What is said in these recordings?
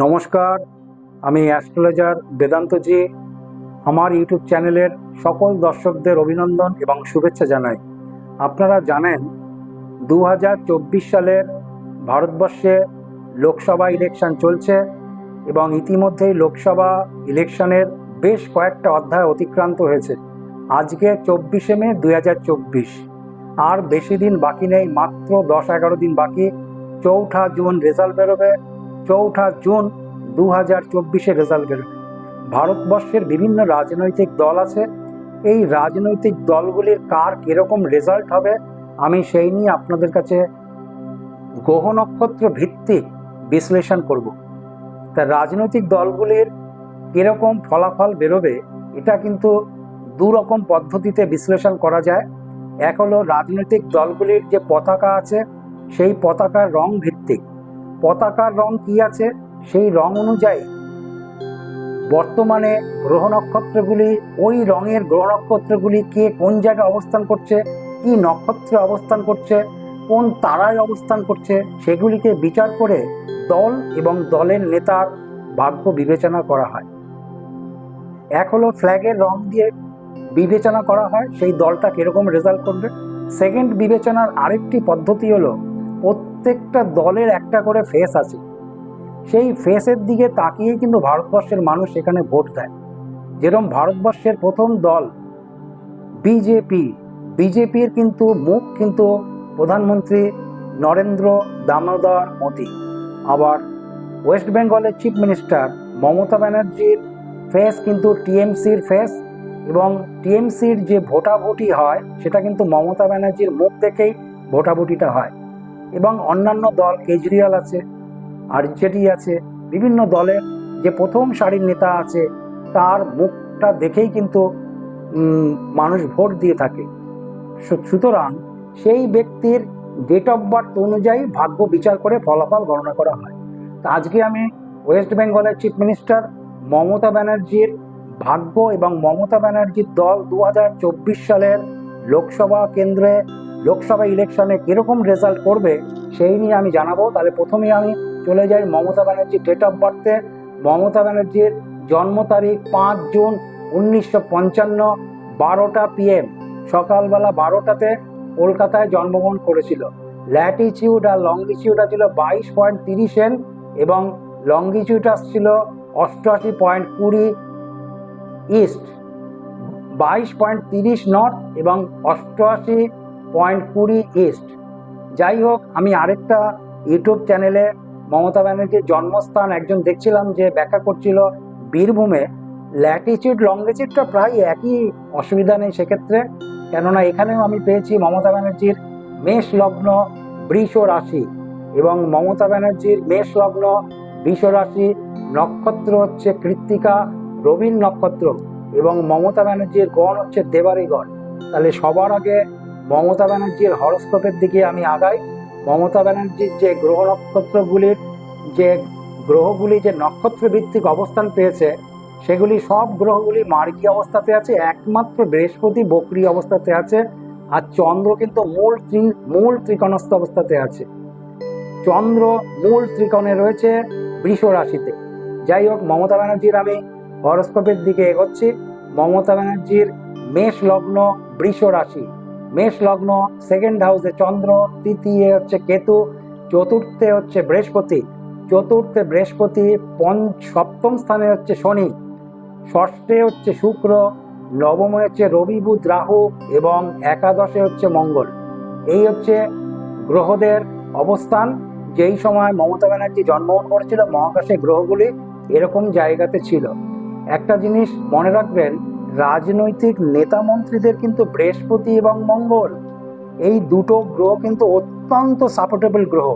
নমস্কার, আমি অ্যাস্ট্রোলজার বেদান্তজি। আমার ইউটিউব চ্যানেলের সকল দর্শকদের অভিনন্দন এবং শুভেচ্ছা জানাই। আপনারা জানেন দু হাজার চব্বিশ সালের ভারতবর্ষে লোকসভা ইলেকশন চলছে এবং ইতিমধ্যেই লোকসভা ইলেকশনের বেশ কয়েকটা অধ্যায় অতিক্রান্ত হয়েছে। আজকে চব্বিশে মে দু হাজার চব্বিশ। আর বেশি দিন বাকি নেই, মাত্র দশ এগারো দিন বাকি। চৌঠা জুন রেজাল্ট বেরোবে। চৌঠা জুন দু হাজার চব্বিশে রেজাল্ট বেরোবে ভারতবর্ষের বিভিন্ন রাজনৈতিক দল আছে। এই রাজনৈতিক দলগুলির কার কীরকম রেজাল্ট হবে, আমি সেই নিয়ে আপনাদের কাছে গ্রহ নক্ষত্র ভিত্তিক বিশ্লেষণ করব। তা রাজনৈতিক দলগুলির কীরকম ফলাফল বেরোবে, এটা কিন্তু দু রকম পদ্ধতিতে বিশ্লেষণ করা যায়। এক হলো রাজনৈতিক দলগুলির যে পতাকা আছে, সেই পতাকার রং ভিত্তিক। পতাকার রং কি আছে সেই রং অনুযায়ী। বর্তমানে গ্রহ নক্ষত্রগুলি ওই রঙের গ্রহ নক্ষত্রগুলি কে কোন জায়গায় অবস্থান করছে, কি নক্ষত্রে অবস্থান করছে, কোন তারায় অবস্থান করছে, সেগুলিকে বিচার করে দল এবং দলের নেতার ভাগ্য বিবেচনা করা হয়। এক হলো ফ্ল্যাগের রং দিয়ে বিবেচনা করা হয়, সেই দলটা কীরকম রেজাল্ট করবে। সেকেন্ড বিবেচনার আরেকটি পদ্ধতি হলো প্রত্যেকটা দলের একটা করে ফেস আছে। সেই ফেসের দিকে তাকিয়েই কিন্তু ভারতবর্ষের মানুষ এখানে ভোট দেয়। যেরকম ভারতবর্ষের প্রথম দল বিজেপি বিজেপির কিন্তু মুখ কিন্তু প্রধানমন্ত্রী নরেন্দ্র দামোদর মোদী। আবার ওয়েস্ট বেঙ্গলের চিফ মিনিস্টার মমতা ব্যানার্জির ফেস কিন্তু টিএমসির ফেস এবং টিএমসির যে ভোটাভুটি হয়, সেটা কিন্তু মমতা ব্যানার্জির মুখ দেখেই ভোটাভুটিটা হয়। এবং অন্যান্য দল, কেজরিওয়াল আছে, আরজেডি আছে, বিভিন্ন দলের যে প্রথম সারির নেতা আছে, তার মুখটা দেখেই কিন্তু মানুষ ভোট দিয়ে থাকে। সুতরাং সেই ব্যক্তির ডেট অফ বার্থ অনুযায়ী ভাগ্য বিচার করে ফলাফল গণনা করা হয়। তা আজকে আমি ওয়েস্ট বেঙ্গলের চিফ মিনিস্টার মমতা ব্যানার্জির ভাগ্য এবং মমতা ব্যানার্জির দল দু হাজার চব্বিশ সালের লোকসভা কেন্দ্রে লোকসভা ইলেকশনে কীরকম রেজাল্ট করবে, সেই নিয়ে আমি জানাব। তাহলে প্রথমেই আমি চলে যাই মমতা ব্যানার্জির ডেট অফ বার্থে মমতা ব্যানার্জির জন্ম তারিখ পাঁচ জুন উনিশশো পঞ্চান্ন, বারোটা পিএম সকালবেলা বারোটাতে কলকাতায় জন্মগ্রহণ করেছিল। ল্যাটিচিউড আর লংগিচিউড ছিল বাইশ পয়েন্ট তিরিশ এন এবং লংগিচিউড আসছিল অষ্টআশি পয়েন্ট কুড়ি ইস্ট বাইশ পয়েন্ট তিরিশ নর্থ এবং অষ্টআশি পয়েন্ট কুড়ি ইস্ট। যাই হোক, আমি আরেকটা ইউটিউব চ্যানেলে মমতা ব্যানার্জির জন্মস্থান একজন দেখছিলাম যে ব্যাখ্যা করছিল বীরভূমে। ল্যাটিচিউড লংগিচিউডটা প্রায় একই অসুবিধা নেই সেক্ষেত্রে। কেননা এখানেও আমি পেয়েছি মমতা ব্যানার্জির মেষ লগ্ন বৃষ রাশি এবং মমতা ব্যানার্জির মেষ লগ্ন বৃষ রাশি নক্ষত্র হচ্ছে কৃত্তিকা রবীন নক্ষত্র এবং মমতা ব্যানার্জির গণ হচ্ছে দেবারি গণ তাহলে সবার আগে মমতা ব্যানার্জির হরস্কোপের দিকে আমি আগাই। মমতা ব্যানার্জির যে গ্রহ নক্ষত্রগুলির যে গ্রহগুলি যে নক্ষত্র ভিত্তিক অবস্থান পেয়েছে, সেগুলি সব গ্রহগুলি মার্গী অবস্থাতে আছে, একমাত্র বৃহস্পতি বকরি অবস্থাতে আছে, আর চন্দ্র কিন্তু মূল ত্রি- মূল ত্রিকোণস্থ অবস্থাতে আছে। চন্দ্র মূল ত্রিকোণে রয়েছে বৃষ রাশিতে। যাই হোক, মমতা ব্যানার্জির আমি হরস্কোপের দিকে এগোচ্ছি। মমতা ব্যানার্জির মেষ লগ্ন বৃষ রাশি। মেষ লগ্ন সেকেন্ড হাউসে চন্দ্র, তৃতীয় হচ্ছে কেতু, চতুর্থে হচ্ছে বৃহস্পতি, চতুর্থে বৃহস্পতি পঞ্চ সপ্তম স্থানে হচ্ছে শনি, ষষ্ঠে হচ্ছে শুক্র, নবমে হচ্ছে রবি, বুধ, রাহু এবং একাদশে হচ্ছে মঙ্গল। এই হচ্ছে গ্রহদের অবস্থান। যেই সময় মমতা ব্যানার্জি জন্মগ্রহণ করেছিল, মহাকাশে গ্রহগুলি এরকম জায়গাতে ছিল। একটা জিনিস মনে রাখবেন রাজনৈতিক নেতা মন্ত্রীদের কিন্তু বৃহস্পতি এবং মঙ্গল। এই দুটো গ্রহ কিন্তু অত্যন্ত সাপোর্টেবল গ্রহ।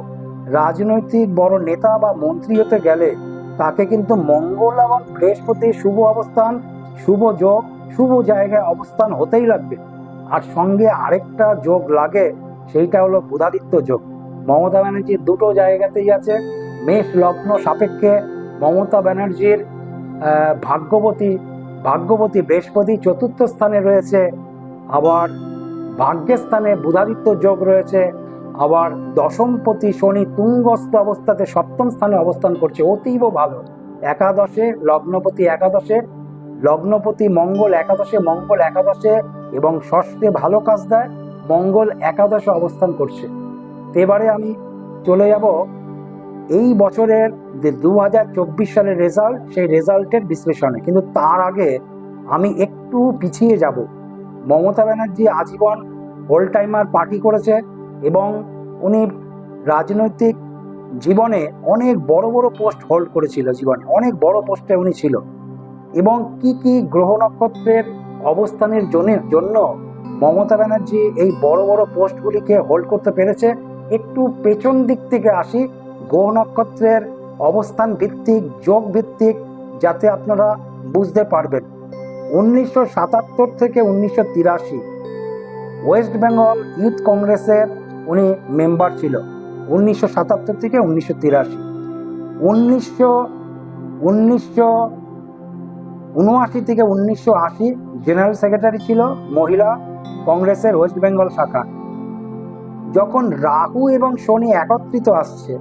রাজনৈতিক বড় নেতা বা মন্ত্রী হতে গেলে তাকে কিন্তু মঙ্গল এবং বৃহস্পতির শুভ অবস্থান, শুভ যোগ, শুভ জায়গায় অবস্থান হতেই লাগবে। আর সঙ্গে আরেকটা যোগ লাগে, সেইটা হলো বুধাদিত্য যোগ। মমতা ব্যানার্জির দুটো জায়গাতেই আছে। মেষ লগ্ন সাপেক্ষে মমতা ব্যানার্জির ভাগ্যবতী ভাগ্যবতী বৃহস্পতি চতুর্থ স্থানে রয়েছে, আবার ভাগ্যের স্থানে বুধাদিত্য যোগ রয়েছে, আবার দশমপতি শনি তুঙ্গস্থ অবস্থাতে সপ্তম স্থানে অবস্থান করছে, অতীব ভালো। একাদশে লগ্নপতি একাদশে, লগ্নপতি মঙ্গল একাদশে মঙ্গল একাদশে এবং ষষ্ঠে ভালো কাজ দেয়, মঙ্গল একাদশে অবস্থান করছে। এবারে আমি চলে যাব এই বছরের যে দু হাজার চব্বিশ সালের রেজাল্ট সেই রেজাল্টের বিশ্লেষণে। কিন্তু তার আগে আমি একটু পিছিয়ে যাব। মমতা ব্যানার্জি আজীবন হোল টাইমার পার্টি করেছে এবং উনি রাজনৈতিক জীবনে অনেক বড় বড় পোস্ট হোল্ড করেছিল জীবনে। অনেক বড় পোস্টে উনি ছিল। এবং কি কি গ্রহ নক্ষত্রের অবস্থানের জন্য জন্য মমতা ব্যানার্জি এই বড় বড় পোস্টগুলিকে হোল্ড করতে পেরেছে, একটু পেছন দিক থেকে আসি। গ্রহ নক্ষত্রের অবস্থান ভিত্তিক, যোগ ভিত্তিক, যাতে আপনারা বুঝতে পারবেন। উনিশশো সাতাত্তর থেকে উনিশশো তিরাশি, ওয়েস্ট বেঙ্গল ইউথ কংগ্রেসের উনি মেম্বার ছিল, উনিশশো সাতাত্তর থেকে উনিশশো তিরাশি। উনিশশো উনিশশো উনআশি থেকে উনিশশো আশি জেনারেল সেক্রেটারি ছিল মহিলা কংগ্রেসের ওয়েস্ট বেঙ্গল শাখা। যখন রাহু এবং শনি একত্রিত আসছে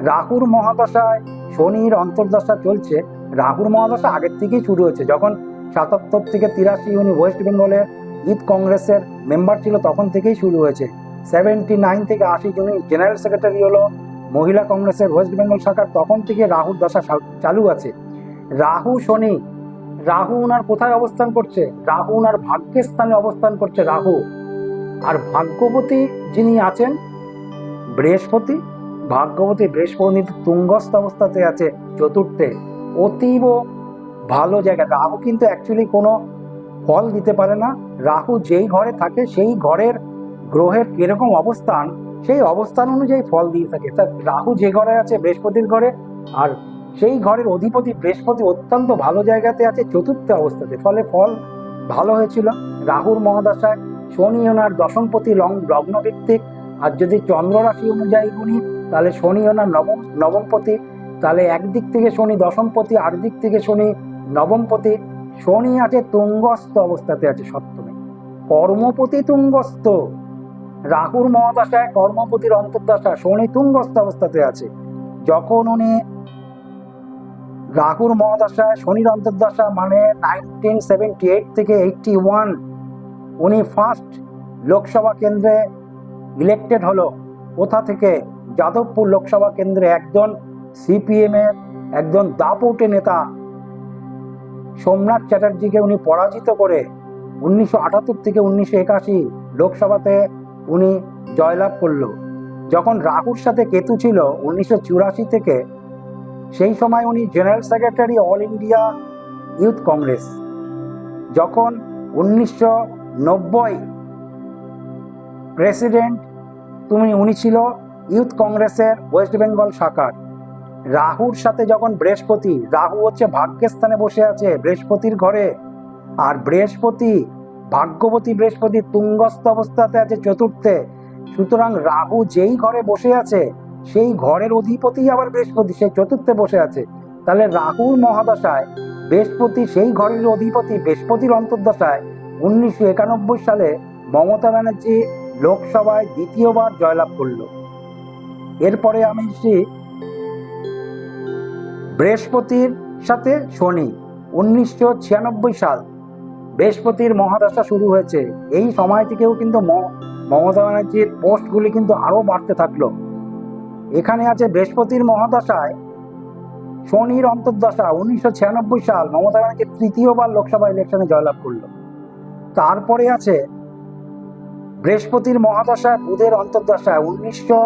রাহুর মহাদশায়, শনির অন্তর্দশা চলছে। রাহুর মহাদশা আগের থেকেই শুরু হয়েছে। যখন সাতাত্তর থেকে তিরাশি উনি ওয়েস্ট বেঙ্গলের ইথ কংগ্রেসের মেম্বার ছিল, তখন থেকেই শুরু হয়েছে। সেভেন্টি নাইন থেকে আশি উনি জেনারেল সেক্রেটারি হলো, মহিলা কংগ্রেসের ওয়েস্ট বেঙ্গল শাখার, তখন থেকে রাহুর দশা চালু আছে। রাহু, শনি, রাহু ওনার কোথায় অবস্থান করছে? রাহু ওনার ভাগ্যের স্থানে অবস্থান করছে রাহু। আর ভাগ্যবতী যিনি আছেন, বৃহস্পতি ভাগ্যবতী বৃহস্পতি তুঙ্গস্থ অবস্থাতে আছে চতুর্থে। অতীব ভালো জায়গা। রাহু কিন্তু অ্যাকচুয়ালি কোনো ফল দিতে পারে না। রাহু যেই ঘরে থাকে, সেই ঘরের গ্রহের কীরকম অবস্থান, সেই অবস্থান অনুযায়ী ফল দিয়ে থাকে। তা রাহু যে ঘরে আছে, বৃহস্পতির ঘরে, আর সেই ঘরের অধিপতি বৃহস্পতি অত্যন্ত ভালো জায়গাতে আছে, চতুর্থ অবস্থাতে। ফলে ফল ভালো হয়েছিল। রাহুর মহাদশায় শনি ওনার দশমপতি লং লগ্ন ভিত্তিক আর যদি চন্দ্র রাশি অনুযায়ী গুণি তাহলে শনি ওনার নবম নবমপতি তাহলে একদিক থেকে শনি দশমপতি আর দিক থেকে শনি নবমপতি শনি আছে তুঙ্গস্থ অবস্থাতে আছে সপ্তমে। কর্মপতি তুঙ্গস্থ। রাহুর মহাদশায় কর্মপতির অন্তর্দশা, শনি তুঙ্গস্থ অবস্থাতে আছে। যখন উনি রাহুর মহাদশায় শনির অন্তর্দশা মানে নাইনটিন সেভেন্টি এইট থেকে এইটটি ওয়ান উনি ফার্স্ট লোকসভা কেন্দ্রে ইলেক্টেড হলো। কোথা থেকে? যাদবপুর লোকসভা কেন্দ্রে একজন সিপিএমের একজন দাপটে নেতা সোমনাথ চ্যাটার্জিকে উনি পরাজিত করে উনিশশো আটাত্তর থেকে উনিশশো একাশি লোকসভাতে উনি জয়লাভ করল। যখন রাহুর সাথে কেতু ছিল উনিশশো চুরাশি থেকে, সেই সময় উনি general secretary all India youth Congress. যখন উনিশশো নব্বই প্রেসিডেন্ট তুমি, উনি ছিল ইউথ কংগ্রেসের ওয়েস্ট বেঙ্গল শাখার রাহুর সাথে যখন বৃহস্পতি, রাহু হচ্ছে ভাগ্যের স্থানে বসে আছে, বৃহস্পতির ঘরে। আর বৃহস্পতি, ভাগ্যবতী বৃহস্পতি তুঙ্গস্থ অবস্থাতে আছে চতুর্থে। সুতরাং রাহু যেই ঘরে বসে আছে, সেই ঘরের অধিপতি আবার বৃহস্পতি সেই চতুর্থে বসে আছে। তাহলে রাহুর মহাদশায় বৃহস্পতি সেই ঘরের অধিপতি, বৃহস্পতির অন্তর্দশায় উনিশশো একানব্বই সালে মমতা ব্যানার্জি লোকসভায় দ্বিতীয়বার জয়লাভ করল। এরপরে আমি এসেছি বৃহস্পতির সাথে শনি, উনিশশো ছিয়ানব্বই সাল। বৃহস্পতির মহাদশা শুরু হয়েছে। এই সময় থেকেও কিন্তু মমতা ব্যানার্জির পোস্টগুলি কিন্তু আরও বাড়তে থাকল। এখানে আছে বৃহস্পতির মহাদশায় শনির অন্তর্দশা, উনিশশো ছিয়ানব্বই সাল। মমতা ব্যানার্জি তৃতীয়বার লোকসভা ইলেকশনে জয়লাভ করল। তারপরে আছে বৃহস্পতির মহাদশায় বুধের অন্তর্দশায়, উনিশশো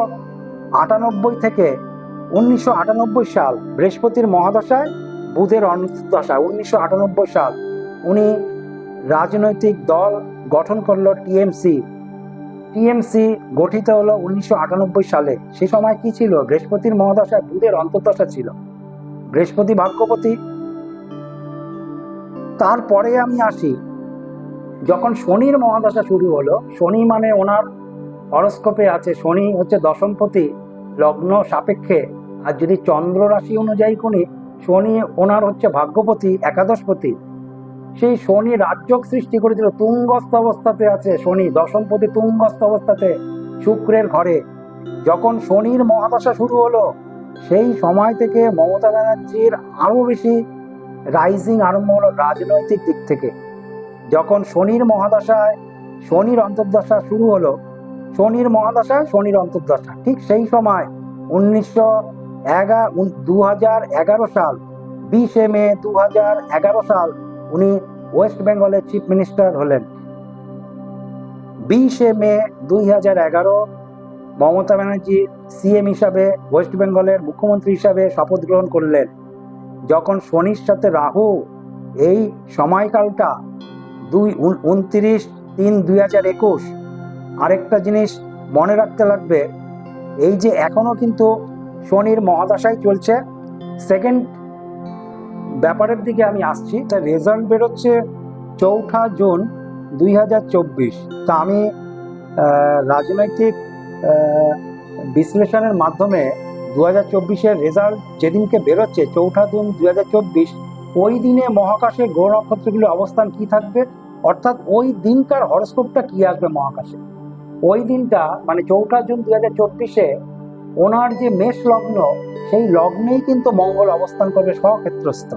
আটানব্বই থেকে উনিশশো আটানব্বই সাল বৃহস্পতির মহাদশায় বুধের অন্তর্দশা উনিশশো আটানব্বই সাল উনি রাজনৈতিক দল গঠন করল টিএমসি। টিএমসি গঠিত হলো উনিশশো আটানব্বই সালে। সে সময় কি ছিল? বৃহস্পতির মহাদশায় বুধের অন্তর্দশা ছিল। বৃহস্পতি ভাগ্যপতি। তারপরে আমি আসি। যখন শনির মহাদশা শুরু হলো, শনি মানে ওনার হরস্কোপে আছে। শনি হচ্ছে দশমপতি। লগ্ন সাপেক্ষে। আর যদি চন্দ্র রাশি অনুযায়ী কোনি শনি ওনার হচ্ছে ভাগ্যপতি, একাদশপতি। সেই শনি রাজ্যক সৃষ্টি করেছিল, তুঙ্গস্থ অবস্থাতে আছে শনি, দশমপতি তুঙ্গস্থ অবস্থাতে শুক্রের ঘরে। যখন শনির মহাদশা শুরু হলো, সেই সময় থেকে মমতা ব্যানার্জির আরও বেশি রাইজিং আরম্ভ হলো রাজনৈতিক দিক থেকে। যখন শনির মহাদশায়, শনির অন্তর্দশা শুরু হলো শনির মহাদশা, শনির অন্তর্দশা। ঠিক সেই সময় উনিশশো এগারো দু সাল, বিশে মে দু হাজার এগারো সাল উনি ওয়েস্ট বেঙ্গলের চিফ মিনিস্টার হলেন। বিশে মে দুই হাজার এগারো মমতা ব্যানার্জি সিএম হিসাবে ওয়েস্ট বেঙ্গলের মুখ্যমন্ত্রী হিসাবে শপথ গ্রহণ করলেন। যখন শনির সাথে রাহু, এই সময়কালটা দুই উনত্রিশ তিন দুই হাজার একুশ আরেকটা জিনিস মনে রাখতে লাগবে, এই যে এখনও কিন্তু শনির মহাদশাই চলছে। সেকেন্ড ব্যাপারের দিকে আমি আসছি তা রেজাল্ট বেরোচ্ছে চৌঠা জুন দুই হাজার চব্বিশ। তা আমি রাজনৈতিক বিশ্লেষণের মাধ্যমে দু হাজার চব্বিশের রেজাল্ট যেদিনকে বেরোচ্ছে চৌঠা জুন দুই হাজার চব্বিশ, ওই দিনে মহাকাশে গ্রহ নক্ষত্রগুলির অবস্থান কি থাকবে? অর্থাৎ ওই দিনকার হরস্কোপটা কি আসবে মহাকাশে? ওই দিনটা মানে চৌঠা জুন দুই হাজার চব্বিশে, ওনার যে মেষ লগ্ন, সেই লগ্নেই কিন্তু মঙ্গল অবস্থান করবে স্বক্ষেত্রস্থ।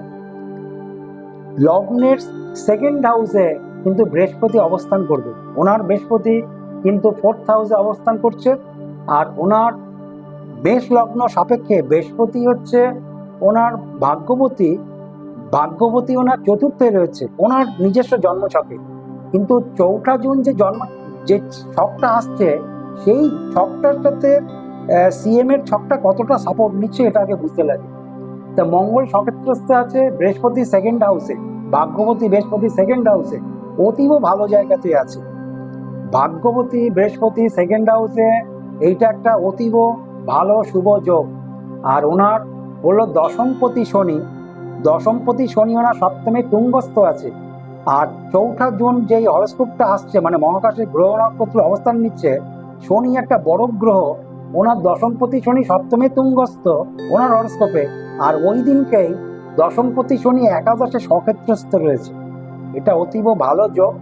লগ্নের সেকেন্ড হাউসে কিন্তু বৃহস্পতি অবস্থান করবে। ওনার বৃহস্পতি কিন্তু ফোর্থ হাউসে অবস্থান করছে, আর ওনার মেষ লগ্ন সাপেক্ষে বৃহস্পতি হচ্ছে ওনার ভাগ্যবতী ভাগ্যবতী ওনার চতুর্থে রয়েছে, ওনার নিজস্ব জন্মছকে। কিন্তু চৌঠা জুন যে জন্ম যে ছকটা আসছে, সেই ছকটার সাথে সিএম এর ছকটা কতটা সাপোর্ট নিচ্ছে এটা আগে বুঝতে লাগে। তা মঙ্গল সক্ষেত্রস্থ আছে বৃহস্পতি সেকেন্ড হাউসে ভাগ্যবতী বৃহস্পতি সেকেন্ড হাউসে অতীব ভালো জায়গাতে আছে। ভাগ্যবতী বৃহস্পতি সেকেন্ড হাউসে এইটা একটা অতীব ভালো শুভ যোগ। আর ওনার হলো দশমপতি শনি। দশমপতি শনি ওনার সপ্তমে তুঙ্গস্থ আছে। আর চৌঠা জুন যেই হরস্কোপটা আসছে মানে মহাকাশে গ্রহ নক্ষত্র অবস্থান নিচ্ছে, শনি একটা বড় গ্রহ, ওনার দশমপতি শনি সপ্তমে তুঙ্গস্থ, ওনার হরস্কোপে। আর ওই দিনকেই দশমপতি শনি একাদশে সক্ষেত্রস্থ রয়েছে। এটা অতীব ভালো যোগ।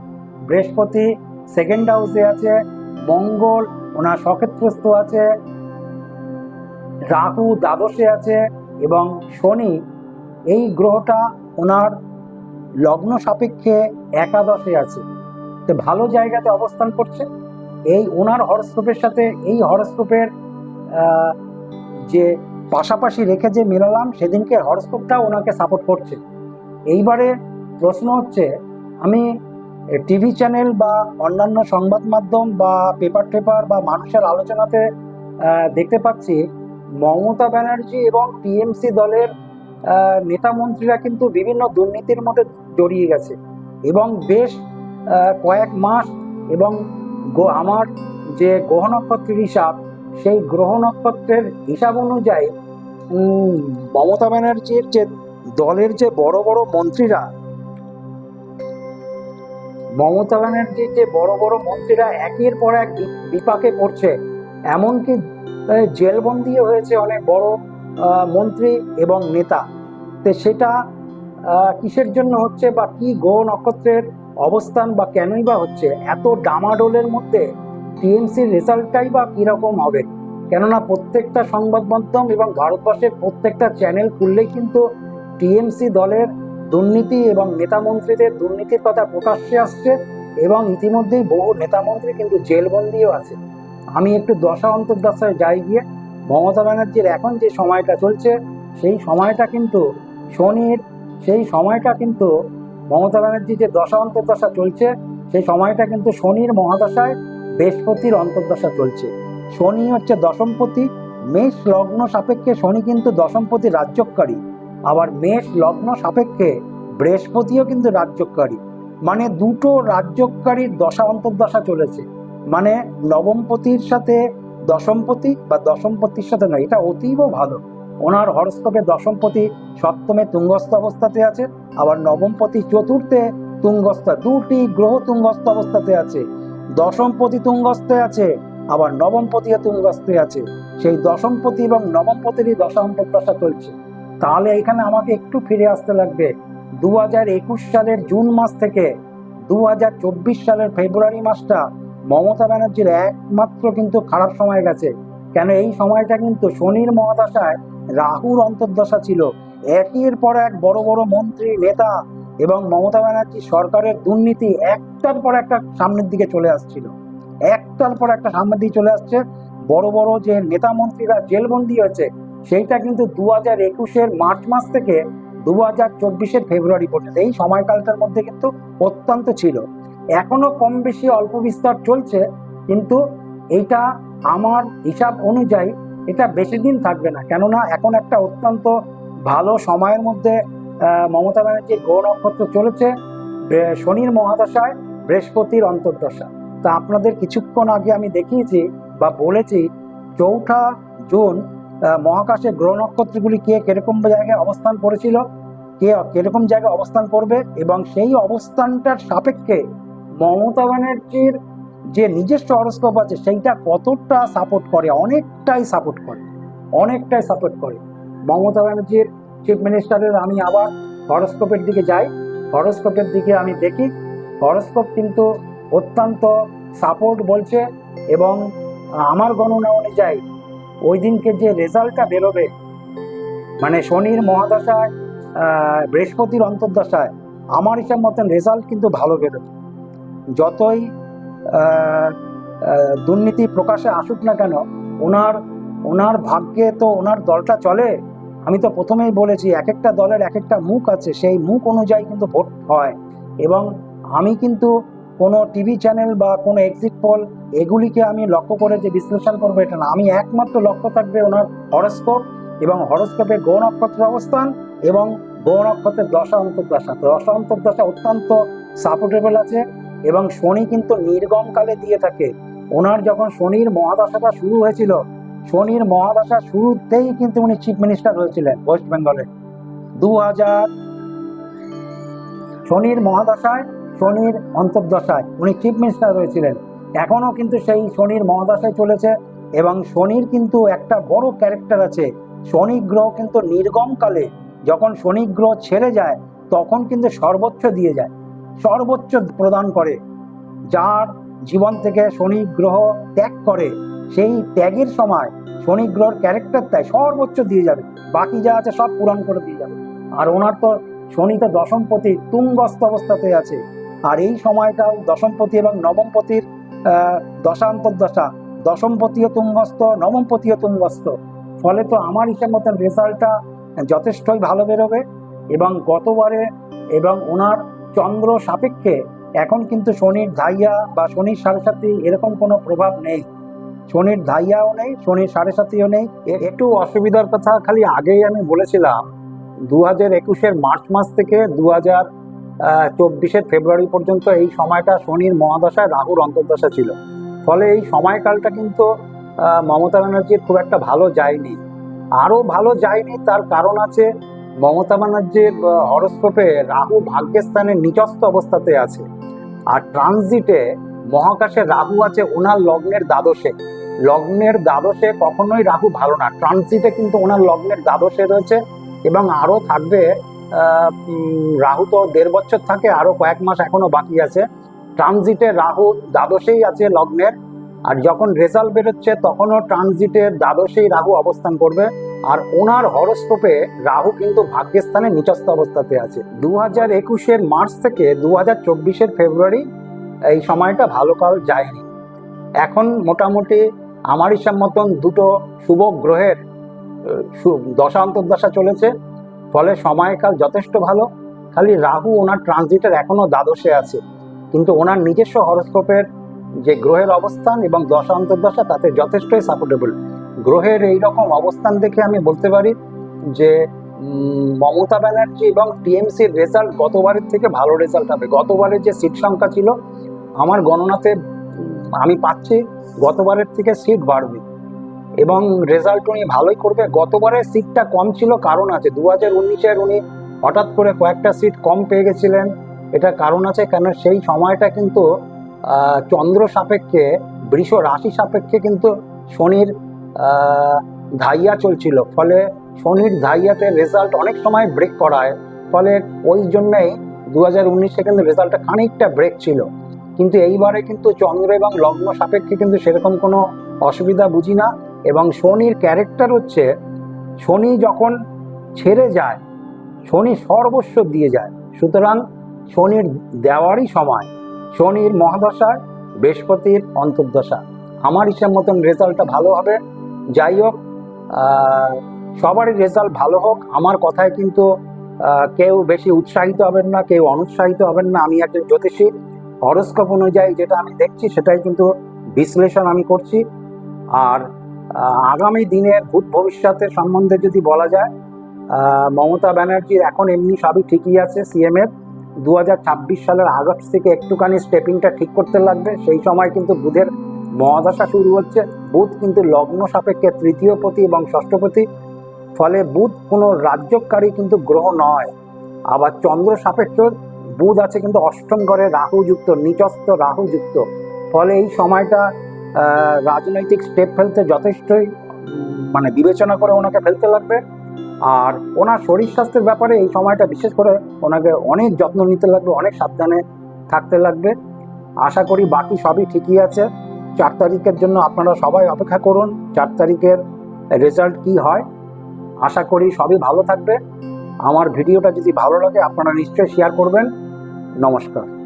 বৃহস্পতি সেকেন্ড হাউসে আছে, মঙ্গল ওনার সক্ষেত্রস্থ আছে, রাহু দ্বাদশে আছে, এবং শনি এই গ্রহটা ওনার লগ্ন সাপেক্ষে একাদশে আছে। তো ভালো জায়গাতে অবস্থান করছে। এই ওনার হরস্কোপের সাথে এই হরস্কোপের যে পাশাপাশি রেখে যে মেলালাম, সেদিনকে হরস্কোপটা ওনাকে সাপোর্ট করছে। এইবারে প্রশ্ন হচ্ছে, আমি টিভি চ্যানেল বা অন্যান্য সংবাদ মাধ্যম বা পেপার টেপার বা মানুষের আলোচনাতে দেখতে পাচ্ছি, মমতা ব্যানার্জি এবং টিএমসি দলের নেতা মন্ত্রীরা কিন্তু বিভিন্ন দুর্নীতির মধ্যে জড়িয়ে গেছে। এবং বেশ কয়েক মাস এবং আমার যে গ্রহ নক্ষত্রের হিসাব, সেই গ্রহ নক্ষত্রের হিসাব অনুযায়ী মমতা ব্যানার্জির যে দলের যে বড় বড় মন্ত্রীরা, মমতা ব্যানার্জির যে বড় বড় মন্ত্রীরা একের পর এক বিপাকে পড়ছে, এমনকি জেলবন্দিও হয়েছে অনেক বড় মন্ত্রী এবং নেতা। তো সেটা কিসের জন্য হচ্ছে বা কি গ্রহ নক্ষত্রের অবস্থান বা কেনই বা হচ্ছে? এত ডামাডোলের মধ্যে টিএমসির রেজাল্টটাই বা কীরকম হবে? কেননা প্রত্যেকটা সংবাদ মাধ্যম এবং ভারতবর্ষের প্রত্যেকটা চ্যানেল খুললেই কিন্তু টিএমসি দলের দুর্নীতি এবং নেতা মন্ত্রীদের দুর্নীতির কথা প্রকাশ্যে আসছে এবং ইতিমধ্যেই বহু নেতা মন্ত্রী কিন্তু জেলবন্দিও আছে। আমি একটু দশা অন্তর্দশায় যাই গিয়ে মমতা ব্যানার্জির এখন যে সময়টা চলছে, সেই সময়টা কিন্তু শনির সেই সময়টা কিন্তু মমতা ব্যানার্জির যে দশা অন্তর্দশা চলছে, সেই সময়টা কিন্তু শনির মহাদশায় বৃহস্পতির অন্তর্দশা চলছে। শনি হচ্ছে দশমপতি, মেষ লগ্ন সাপেক্ষে শনি কিন্তু দশমপতি রাজ্যকারী আবার মেষ লগ্ন সাপেক্ষে বৃহস্পতিও কিন্তু রাজ্যকারী মানে দুটো রাজ্যকারীর দশা অন্তর্দশা চলেছে। মানে নবমপতির সাথে দশমপতি বা দশমপতির সাথে নয়, এটা অতীব ভালো। ওনার হরস্কোপে দশমপতি সপ্তমে তুঙ্গস্থ অবস্থাতে আছে, আবার নবমপতি চতুর্থে তুঙ্গস্থ, দুটি গ্রহ তুঙ্গস্থ অবস্থাতে আছে। দশমপতি তুঙ্গস্থে আছে, আবার নবমপতিও তুঙ্গস্থে আছে। সেই দশমপতি এবং নবমপতিরই দশা অন্তর্দশা চলছে। তাহলে এখানে আমাকে একটু ফিরে আসতে লাগবে। দু হাজার একুশ সালের জুন মাস থেকে দু হাজার চব্বিশ সালের ফেব্রুয়ারি মাসটা মমতা ব্যানার্জির একমাত্র কিন্তু খারাপ সময় গেছে। কেন এই সময়টা কিন্তু শনির মহাদশায় রাহুর অন্তর্দশা ছিল। একের পর এক বড় বড় মন্ত্রী, নেতা এবং মমতা ব্যানার্জি সরকারের দুর্নীতি একটার পর একটা সামনের দিকে চলে আসছিল। একটার পর একটা সামনের দিকে চলে আসছে। বড় বড় যে নেতা মন্ত্রীরা জেলবন্দি হয়েছে, সেইটা কিন্তু দু হাজার একুশের মার্চ মাস থেকে দু হাজার চব্বিশের ফেব্রুয়ারি পর্যন্ত। এই সময়কালটার মধ্যে কিন্তু অত্যন্ত ছিল। এখনও কম বেশি অল্প বিস্তার চলছে, কিন্তু এইটা আমার হিসাব অনুযায়ী এটা বেশি দিন থাকবে না। কেননা এখন একটা অত্যন্ত ভালো সময়ের মধ্যে মমতা ব্যানার্জির গ্রহ নক্ষত্র চলেছে শনির মহাদশায় বৃহস্পতির অন্তর্দশা। তা আপনাদের কিছুক্ষণ আগে আমি দেখিয়েছি বা বলেছি, চৌঠা জুন মহাকাশে গ্রহ নক্ষত্রগুলি কে কীরকম জায়গায় অবস্থান করেছিল, কে কীরকম জায়গায় অবস্থান করবে এবং সেই অবস্থানটার সাপেক্ষে মমতা ব্যানার্জির যে নিজস্ব হরস্কোপ আছে, সেইটা কতটা সাপোর্ট করে, অনেকটাই সাপোর্ট করে, অনেকটাই সাপোর্ট করে। মমতা ব্যানার্জির চিফ মিনিস্টারের আমি আবার হরস্কোপের দিকে যাই। হরস্কোপের দিকে আমি দেখি হরস্কোপ কিন্তু অত্যন্ত সাপোর্ট বলছে এবং আমার গণনা অনুযায়ী ওই দিনকে যে রেজাল্টটা বেরোবে মানে শনির মহাদশায় বৃহস্পতির অন্তর্দশায়, আমার হিসাব মতন রেজাল্ট কিন্তু ভালো বেরোবে। যতই দুর্নীতি প্রকাশে আসুক না কেন, ওনার ওনার ভাগ্যে তো ওনার দলটা চলে। আমি তো প্রথমেই বলেছি এক একটা দলের এক একটা মুখ আছে, সেই মুখ অনুযায়ী কিন্তু ভোট হয়। এবং আমি কিন্তু কোনো টিভি চ্যানেল বা কোনো এক্সিট পোল এগুলিকে আমি লক্ষ্য করে যে বিশ্লেষণ করব, এটা না। আমি একমাত্র লক্ষ্য থাকবে ওনার হরস্কোপ এবং হরস্কোপের গ্রহ নক্ষত্রের অবস্থান এবং গ্রহ নক্ষত্রের দশা, অন্তর্দশা। দশা, অন্তর্দশা অত্যন্ত সাপোর্টেবল আছে। এবং শনি কিন্তু নির্গমকালে দিয়ে থাকে। ওনার যখন শনির মহাদশাটা শুরু হয়েছিল, শনির মহাদশা শুরুতেই কিন্তু উনি চিফ মিনিস্টার হয়েছিলেন ওয়েস্ট বেঙ্গলে। দু হাজার শনির মহাদশায়, শনির অন্তর্দশায় উনি চিফ মিনিস্টার হয়েছিলেন। এখনও কিন্তু সেই শনির মহাদশায় চলেছে এবং শনির কিন্তু একটা বড় ক্যারেক্টার আছে। শনি গ্রহ কিন্তু নির্গমকালে যখন শনি গ্রহ ছেড়ে যায়, তখন কিন্তু সর্বোচ্চ দিয়ে যায়। সর্বোচ্চ প্রদান করে, যার জীবন থেকে শনি গ্রহ ত্যাগ করে, সেই ত্যাগের সময় শনি গ্রহর ক্যারেক্টার তাই সর্বোচ্চ দিয়ে যাবে। বাকি যা আছে সব পূরণ করে দিয়ে যাবে। আর ওনার তো শনি তো দশমপতি তুঙ্গস্ত অবস্থাতে আছে। আর এই সময়টাও দশমপতি এবং নবমপতির দশান্তর্দশা। দশমপতিও তুঙ্গস্থ, নবমপতিও তুঙ্গস্থ। ফলে তো আমার হিসাব মতন রেজাল্টটা যথেষ্টই ভালো বেরোবে এবং গতবারে এবং ওনার চন্দ্র সাপেক্ষে এখন কিন্তু শনির ধাইয়া বা শনির সাড়ে সাথী এরকম কোনো প্রভাব নেই। শনির ধাইয়াও নেই, শনির সাড়ে সাথীও নেই। একটু অসুবিধার কথা খালি আগেই আমি বলেছিলাম দু হাজার একুশের মার্চ মাস থেকে দু হাজার চব্বিশের ফেব্রুয়ারি পর্যন্ত এই সময়টা শনির মহাদশায় রাহুর অন্তর্দশা ছিল। ফলে এই সময়কালটা কিন্তু মমতা ব্যানার্জির খুব একটা ভালো যায়নি। আরও ভালো যায়নি তার কারণ আছে মমতা ব্যানার্জির হরস্কোপে রাহু ভাগ্যস্থানের নিচস্থ অবস্থাতে আছে। আর ট্রানজিটে মহাকাশে রাহু আছে, ওনার লগ্নের দ্বাদশে। লগ্নের দ্বাদশে কখনোই রাহু ভালো না। ট্রানজিটে কিন্তু ওনার লগ্নের দ্বাদশে রয়েছে এবং আরও থাকবে রাহু তো দেড় বছর থাকে, আরও কয়েক মাস এখনও বাকি আছে। ট্রানজিটে রাহু দ্বাদশেই আছে লগ্নের। আর যখন রেজাল্ট বেরোচ্ছে, তখনও ট্রানজিটের দ্বাদশেই রাহু অবস্থান করবে। আর ওনার হরস্কোপে রাহু কিন্তু ভাগ্যস্থানে নিচস্থ অবস্থাতে আছে। দু হাজার একুশের মার্চ থেকে দু হাজার চব্বিশের ফেব্রুয়ারি এই সময়টা ভালো কাল যায়নি। এখন মোটামুটি আমার হিসাব মতন দুটো শুভ গ্রহের দশা অন্তর্দশা চলেছে। ফলে সময়কাল যথেষ্ট ভালো। খালি রাহু ওনার ট্রানজিটের এখনও দ্বাদশে আছে। কিন্তু ওনার নিজস্ব হরস্কোপের যে গ্রহের অবস্থান এবং দশা অন্তর্দশা তাতে যথেষ্টই সাপোর্টেবল গ্রহের এই রকম অবস্থান দেখে আমি বলতে পারি যে মমতা ব্যানার্জি এবং টিএমসির রেজাল্ট গতবারের থেকে ভালো রেজাল্ট হবে। গতবারের যে সিট সংখ্যা ছিল, আমার গণনাতে আমি পাচ্ছি গতবারের থেকে সিট বাড়বে। এবং রেজাল্ট উনি ভালোই করবে। গতবারের সিটটা কম ছিল কারণ আছে। দু হাজার উনিশের উনি হঠাৎ করে কয়েকটা সিট কম পেয়ে গেছিলেন। এটা কারণ আছে কেন? সেই সময়টা কিন্তু চন্দ্র সাপেক্ষে, বৃষ রাশি সাপেক্ষে কিন্তু শনির ধাইয়া চলছিল। ফলে শনির ধাইয়াতে রেজাল্ট অনেক সময় ব্রেক করায়। ফলে ওই জন্যেই দু হাজার উনিশে কিন্তু রেজাল্টটা খানিকটা ব্রেক ছিল। কিন্তু এইবারে কিন্তু চন্দ্র এবং লগ্ন সাপেক্ষে কিন্তু সেরকম কোনো অসুবিধা বুঝি না। এবং শনির ক্যারেক্টার হচ্ছে শনি যখন ছেড়ে যায় শনি সর্বস্ব দিয়ে যায়। সুতরাং শনির দেওয়ারই সময় শনির মহাদশায় বৃহস্পতির অন্তর্দশা। আমার হিসাব মতন রেজাল্টটা ভালো হবে। যাই হোক সবারই রেজাল্ট ভালো হোক। আমার কথায় কিন্তু কেউ বেশি উৎসাহিত হবেন না, কেউ অনুৎসাহিত হবেন না। আমি একজন জ্যোতিষী। হরস্কোপ অনুযায়ী যেটা আমি দেখছি, সেটাই কিন্তু বিশ্লেষণ আমি করছি। আর আগামী দিনের ভূত ভবিষ্যতের সম্বন্ধে যদি বলা যায় মমতা ব্যানার্জির এখন এমনি সবই ঠিকই আছে সিএম এর। দু সালের আগস্ট থেকে একটুখানি স্টেপিংটা ঠিক করতে লাগবে। সেই সময় কিন্তু বুধের মহাদশা শুরু হচ্ছে। বুধ কিন্তু লগ্ন সাপেক্ষে তৃতীয় পতি এবং ষষ্ঠপতি ফলে বুধ কোনো রাজ্যকারী কিন্তু গ্রহ নয়। আবার চন্দ্র সাপেক্ষ বুধ আছে কিন্তু অষ্টম ঘরে রাহুযুক্ত, নিচস্থ রাহুযুক্ত। ফলে এই সময়টা রাজনৈতিক স্টেপ ফেলতে যথেষ্টই মানে বিবেচনা করে ওনাকে ফেলতে লাগবে। আর ওনার শরীর স্বাস্থ্যের ব্যাপারে এই সময়টা বিশেষ করে ওনাকে অনেক যত্ন নিতে লাগবে, অনেক সাবধানে থাকতে লাগবে। আশা করি বাকি সবই ঠিকই আছে। চার তারিখের জন্য আপনারা সবাই অপেক্ষা করুন, চার তারিখের রেজাল্ট কি হয়। আশা করি সবই ভালো থাকবে। আমার ভিডিওটা যদি ভালো লাগে, আপনারা নিশ্চয়ই শেয়ার করবেন। নমস্কার।